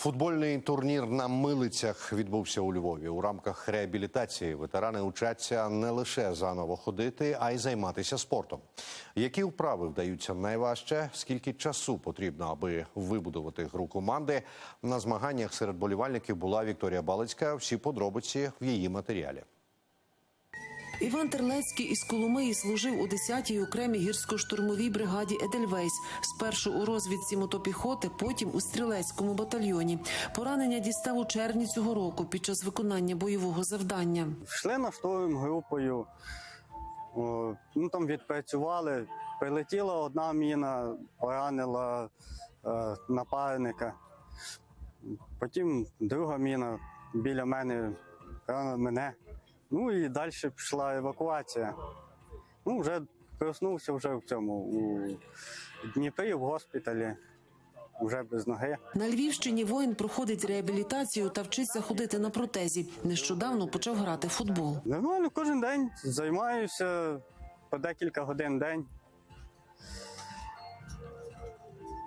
Футбольний турнір на милицях відбувся у Львові. У рамках реабілітації ветерани учаться не лише заново ходити, а й займатися спортом. Які вправи вдаються найважче? Скільки часу потрібно, аби вибудувати гру команди? На змаганнях серед болівальників була Вікторія Балицька. Всі подробиці в її матеріалі. Іван Терлецький із Коломиї служив у 10-й окремій гірсько-штурмовій бригаді Едельвейс. Спершу у розвідці мотопіхоти, потім у стрілецькому батальйоні. Поранення дістав у червні цього року під час виконання бойового завдання. Йшли наштовим групою, ну там відпрацювали. Прилетіла одна міна, поранила е, напарника. Потім друга міна біля мене ранила мене. Ну і далі пішла евакуація. Ну, вже проснувся вже в цьому у Дніпрі, в госпіталі, вже без ноги. На Львівщині воїн проходить реабілітацію та вчиться ходити на протезі. Нещодавно почав грати в футбол. Нормально, кожен день займаюся по декілька годин в день.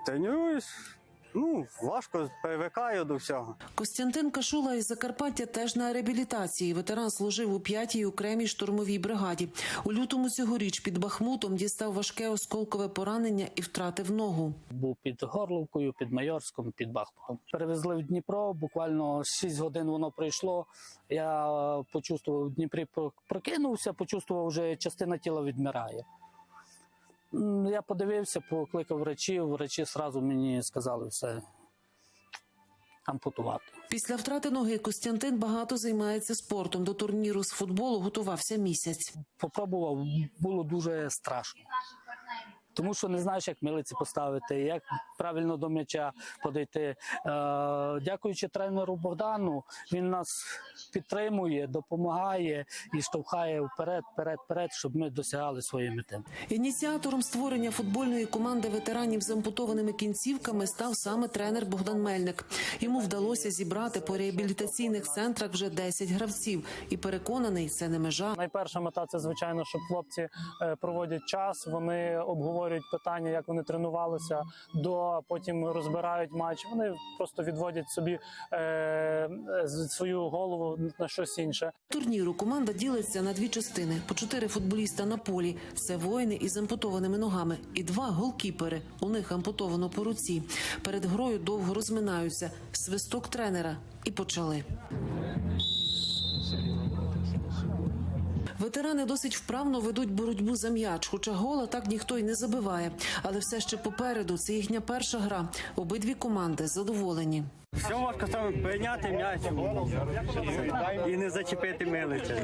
Тренуюсь. Ну, важко привикаю до всього. Костянтин Кашула із Закарпаття теж на реабілітації. Ветеран служив у 5-й окремій штурмовій бригаді. У лютому цьогоріч під Бахмутом дістав важке осколкове поранення і втратив ногу. був під Горловкою, під Майорськом, під Бахмутом. Перевезли в Дніпро. Буквально 6 годин воно пройшло. Я почувствував в Дніпрі, про- прокинувся, почувствував, вже частина тіла відмирає. М, Я подивився, покликав врачів. Врачі одразу мені сказали все ампутувати. Після втрати ноги Костянтин багато займається спортом. До турніру з футболу готувався місяць. Попробував, було дуже страшно. Тому що не знаєш, як милиці поставити, як правильно до м'яча подойти. Е, дякуючи тренеру Богдану, він нас підтримує, допомагає і штовхає вперед, вперед, вперед, щоб ми досягали своєї мети. Ініціатором створення футбольної команди ветеранів з ампутованими кінцівками став саме тренер Богдан Мельник. Йому вдалося зібрати по реабілітаційних центрах вже 10 гравців, і переконаний, це не межа. Найперша мета це звичайно, щоб хлопці е, проводять час. Вони обговорюють питання, як вони тренувалися, до потім розбирають матч. Вони просто відводять собі е, свою голову на щось інше. Турніру команда ділиться на дві частини: по чотири футболіста на полі. Це воїни із ампутованими ногами, і два голкіпери. У них ампутовано по руці. Перед грою довго розминаються. Свисток тренера і почали. Ветерани досить вправно ведуть боротьбу за м'яч, хоча гола так ніхто й не забиває. Але все ще попереду це їхня перша гра. Обидві команди задоволені. Все важко саме прийняти м'яч і не зачепити милиця.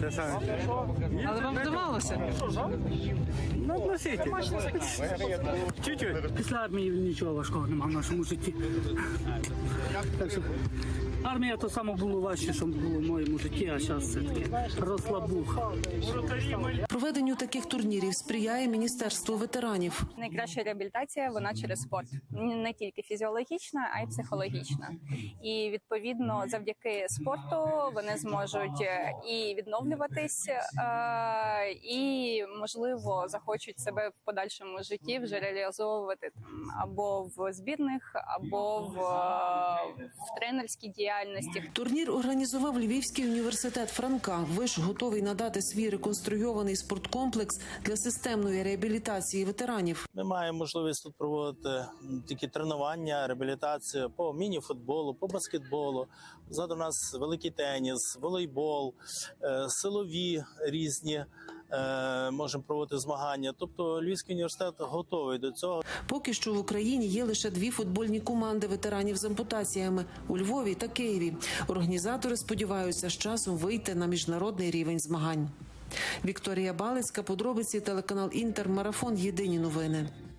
Це саме. Але вам вдавалося? Ну, относительно. Чуть-чуть. Після армії нічого важкого немає в нашому житті. Так що армія то саме було важче, що було в моєму житті, а зараз це таке розслабуха. Проведенню таких турнірів сприяє міністерство ветеранів. Найкраща реабілітація вона через спорт, не тільки фізіологічна, а й психологічна. І відповідно, завдяки спорту вони зможуть е, і відновлюватись, е, і можливо захочуть себе в подальшому житті вже реалізовувати там або в збірних, або в, е, в тренерській діяльності. Турнір організував Львівський університет Франка. Виш готовий надати свій реконструйований спорткомплекс для системної реабілітації ветеранів. Ми маємо можливість тут проводити такі тренування, реабілітацію по міні-футболу, по баскетболу. Ззаду у нас великий теніс, волейбол, е, силові різні. е, Можемо проводити змагання. Тобто Львівський університет готовий до цього. Поки що в Україні є лише дві футбольні команди ветеранів з ампутаціями у Львові та Києві. Організатори сподіваються з часом вийти на міжнародний рівень змагань. Вікторія Балицька, подробиці телеканал Інтер, марафон. Єдині новини.